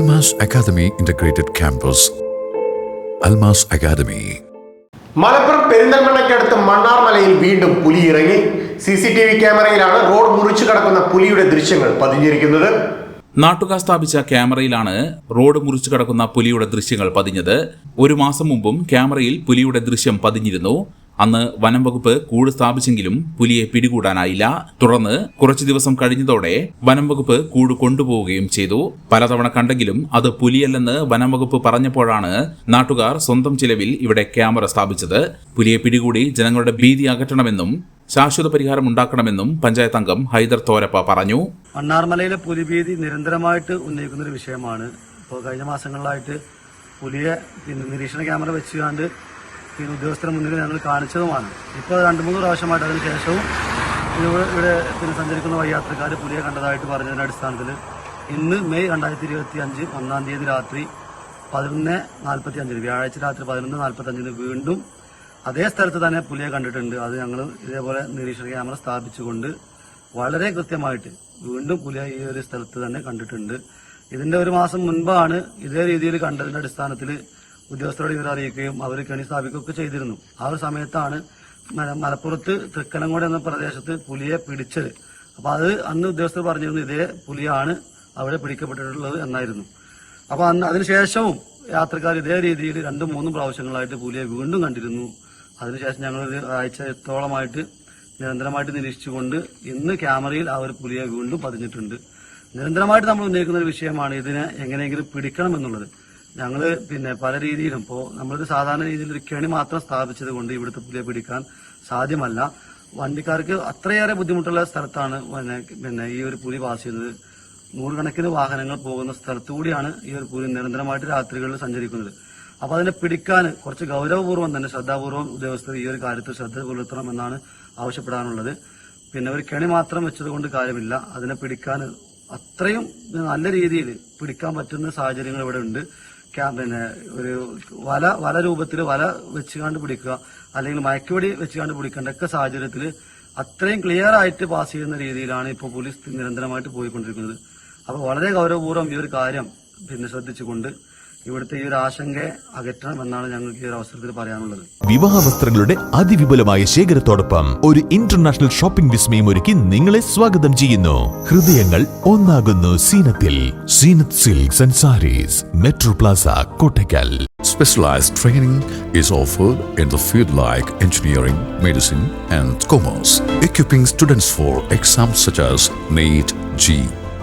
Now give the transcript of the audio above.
Almas Academy Integrated Campus. Almas Academy. Malappuram പെരിന്തൽമണ്ണയ്ക്കടുത്ത് മണ്ണാർമലയിൽ വീണ്ടും പുലി ഇറങ്ങി സി സി ടി വി ക്യാമറയിലാണ് റോഡ് മുറിച്ചു കടക്കുന്ന പുലിയുടെ ദൃശ്യങ്ങൾ പതിഞ്ഞിരിക്കുന്നത് നാട്ടുകാർ സ്ഥാപിച്ച ക്യാമറയിലാണ് റോഡ് മുറിച്ചു കടക്കുന്ന പുലിയുടെ ദൃശ്യങ്ങൾ പതിഞ്ഞത് ഒരു മാസം മുമ്പും ക്യാമറയിൽ പുലിയുടെ ദൃശ്യം പതിഞ്ഞിരുന്നു അന്ന് വനം വകുപ്പ് കൂട് സ്ഥാപിച്ചെങ്കിലും പുലിയെ പിടികൂടാനായില്ല. തുടർന്ന് കുറച്ചു ദിവസം കഴിഞ്ഞതോടെ വനം വകുപ്പ് കൂട് കൊണ്ടുപോവുകയും ചെയ്തു. പലതവണ കണ്ടെങ്കിലും അത് പുലിയല്ലെന്ന് വനം വകുപ്പ് പറഞ്ഞപ്പോഴാണ് നാട്ടുകാർ സ്വന്തം ചിലവിൽ ഇവിടെ ക്യാമറ സ്ഥാപിച്ചത്. പുലിയെ പിടികൂടി ജനങ്ങളുടെ ഭീതി അകറ്റണമെന്നും ശാശ്വത പരിഹാരം ഉണ്ടാക്കണമെന്നും പഞ്ചായത്ത് അംഗം ഹൈദർ തോരപ്പ പറഞ്ഞു. മണ്ണാർമലയിലെ പുലിഭീതി നിരന്തരമായിട്ട് ഉന്നയിക്കുന്ന ഒരു വിഷയമാണ്. ഇപ്പോൾ കഴിഞ്ഞ മാസങ്ങളിലായിട്ട് പുലിയെ നിരീക്ഷണ ക്യാമറ വെച്ചുകൊണ്ട് പിന്നെ ഉദ്യോഗസ്ഥരുടെ മുന്നിൽ ഞങ്ങൾ കാണിച്ചതുമാണ്. ഇപ്പോൾ രണ്ട് മൂന്ന് പ്രാവശ്യമായിട്ട് അതിന് ശേഷവും ഇവിടെ പിന്നെ സഞ്ചരിക്കുന്ന വഴിയാത്രക്കാർ പുലിയെ കണ്ടതായിട്ട് പറഞ്ഞതിന്റെ അടിസ്ഥാനത്തിൽ ഇന്ന് മെയ് രണ്ടായിരത്തി ഇരുപത്തി അഞ്ച് ഒന്നാം തീയതി രാത്രി പതിനൊന്ന് നാൽപ്പത്തി അഞ്ചിന് വ്യാഴാഴ്ച രാത്രി പതിനൊന്ന് നാൽപ്പത്തി അഞ്ചിന് വീണ്ടും അതേ സ്ഥലത്ത് തന്നെ പുലിയെ കണ്ടിട്ടുണ്ട്. അത് ഞങ്ങൾ ഇതേപോലെ നിരീക്ഷണ ക്യാമറ സ്ഥാപിച്ചുകൊണ്ട് വളരെ കൃത്യമായിട്ട് വീണ്ടും പുലിയെ ഈ ഒരു സ്ഥലത്ത് തന്നെ കണ്ടിട്ടുണ്ട്. ഇതിന്റെ ഒരു മാസം മുൻപാണ് ഇതേ രീതിയിൽ കണ്ടതിന്റെ അടിസ്ഥാനത്തിൽ ഉദ്യോഗസ്ഥരോട് ഇവർ അറിയിക്കുകയും അവർ കെണി സ്ഥാപിക്കുകയൊക്കെ ചെയ്തിരുന്നു. ആ ഒരു സമയത്താണ് മല- മലപ്പുറത്ത് തൃക്കനങ്ങോട് എന്ന പ്രദേശത്ത് പുലിയെ പിടിച്ചത്. അപ്പോൾ അത് അന്ന് ഉദ്യോഗസ്ഥർ പറഞ്ഞിരുന്നു ഇതേ പുലിയാണ് അവിടെ പിടിക്കപ്പെട്ടിട്ടുള്ളത് എന്നായിരുന്നു. അപ്പോൾ അന്ന് അതിനുശേഷവും യാത്രക്കാർ ഇതേ രീതിയിൽ രണ്ടും മൂന്നും പ്രാവശ്യങ്ങളായിട്ട് പുലിയെ വീണ്ടും കണ്ടിരുന്നു. അതിനുശേഷം ഞങ്ങൾ ഒരു ആഴ്ചത്തോളമായിട്ട് നിരന്തരമായിട്ട് നിരീക്ഷിച്ചുകൊണ്ട് ഇന്ന് ക്യാമറയിൽ ആ ഒരു പുലിയെ വീണ്ടും പതിഞ്ഞിട്ടുണ്ട്. നിരന്തരമായിട്ട് നമ്മൾ ഉന്നയിക്കുന്ന ഒരു വിഷയമാണ് ഇതിനെ എങ്ങനെയെങ്കിലും പിടിക്കണം എന്നുള്ളത്. ഞങ്ങൾ പിന്നെ പല രീതിയിലും ഇപ്പോൾ നമ്മളൊരു സാധാരണ രീതിയിൽ ഒരു കെണി മാത്രം സ്ഥാപിച്ചത് കൊണ്ട് ഇവിടുത്തെ പുലിയെ പിടിക്കാൻ സാധ്യമല്ല. വണ്ടിക്കാർക്ക് അത്രയേറെ ബുദ്ധിമുട്ടുള്ള സ്ഥലത്താണ് പിന്നെ പിന്നെ ഈ ഒരു പുലി പാസ് ചെയ്യുന്നത്. നൂറുകണക്കിന് വാഹനങ്ങൾ പോകുന്ന സ്ഥലത്തുകൂടിയാണ് ഈ ഒരു പുലി നിരന്തരമായിട്ട് രാത്രികളിൽ സഞ്ചരിക്കുന്നത്. അപ്പോൾ അതിനെ പിടിക്കാൻ കുറച്ച് ഗൗരവപൂർവം തന്നെ ശ്രദ്ധാപൂർവം ഉദ്യോഗസ്ഥർ ഈ ഒരു കാര്യത്തിൽ ശ്രദ്ധ പുലർത്തണം എന്നാണ് ആവശ്യപ്പെടാനുള്ളത്. പിന്നെ ഒരു കെണി മാത്രം വെച്ചതുകൊണ്ട് കാര്യമില്ല. അതിനെ പിടിക്കാൻ അത്രയും നല്ല രീതിയിൽ പിടിക്കാൻ പറ്റുന്ന സാഹചര്യങ്ങൾ ഇവിടെ ഉണ്ട്. പിന്നെ ഒരു വല വല രൂപത്തിൽ വല വെച്ചുകാണ്ട് പിടിക്കുക. അല്ലെങ്കിൽ മയക്കുവെടി വെച്ചുകാണ്ട് പിടിക്കേണ്ട ഒക്കെ സാഹചര്യത്തിൽ അത്രയും ക്ലിയർ ആയിട്ട് പാസ് ചെയ്യുന്ന രീതിയിലാണ് ഇപ്പോൾ പോലീസ് നിരന്തരമായിട്ട് പോയിക്കൊണ്ടിരിക്കുന്നത്. അപ്പോൾ വളരെ ഗൗരവപൂർവം ഈ ഒരു കാര്യം പിന്നെ ശ്രദ്ധിച്ചുകൊണ്ട് ഇവിടുത്തെ ഈ ഒരു ആശങ്ക അകറ്റണമെന്നാണ് ഞങ്ങൾക്ക് ഈ ഒരു അവസരത്തിൽ പറയാനുള്ളത്. വിവാഹ വസ്ത്രങ്ങളുടെ അതിവിപുലമായ ശേഖരത്തോടൊപ്പം ഒരു ഇന്റർനാഷണൽ ഷോപ്പിംഗ് വിസ്മയം ഒരുക്കി നിങ്ങളെ സ്വാഗതം ചെയ്യുന്നു. ഹൃദയങ്ങൾ ഒന്നാകുന്നു സീനത്തിൽ. Zeenath silks and sarees metro plaza Kottakkal. Specialized training is offered in the field like engineering, medicine, and commerce, equipping students for exams such as NEET, G,